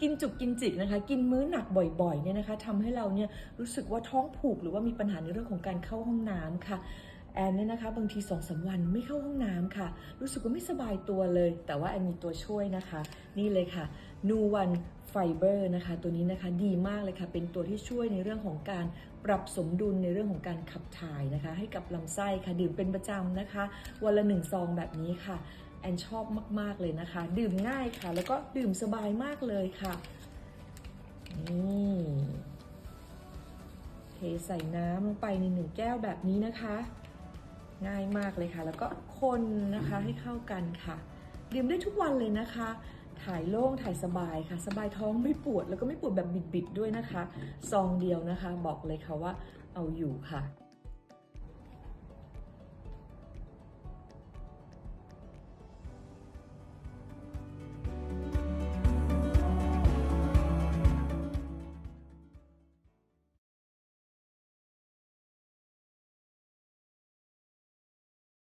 กินจุกกินจิกนะคะ กินมื้อหนักบ่อยๆเนี่ยนะคะทำให้เราเนี่ยรู้สึกว่าท้องผูกหรือว่ามีปัญหาในเรื่องของการเข้าห้องน้ำค่ะแอนเนี่ยนะคะบางทีสองสามวันไม่เข้าห้องน้ำค่ะ รู้สึกว่าไม่สบายตัวเลย แต่ว่าแอนมีตัวช่วยนะคะ นี่เลยค่ะนูวันไฟเบอร์นะคะตัวนี้นะคะดีมากเลยค่ะ เป็นตัวที่ช่วยในเรื่องของการปรับสมดุลในเรื่องของการขับถ่ายนะคะ ให้กับลำไส้ค่ะดื่มเป็นประจำนะคะ วันละหนึ่งซองแบบนี้ค่ะ แอนชอบมาก ๆ เลยนะคะ ดื่มง่ายค่ะ แล้วก็ดื่มสบายมากเลยค่ะนี่เทใส่น้ำลงไปในหนึ่งแก้วแบบนี้นะคะ ง่ายมากเลยค่ะ แล้วก็คนนะคะให้เข้ากันค่ะ ดื่มได้ทุกวันเลยนะคะ ถ่ายโล่งถ่ายสบายค่ะ สบายท้องไม่ปวด แล้วก็ไม่ปวดแบบบิดๆด้วยนะคะ ซองเดียวนะคะ บอกเลยค่ะว่าเอาอยู่ค่ะ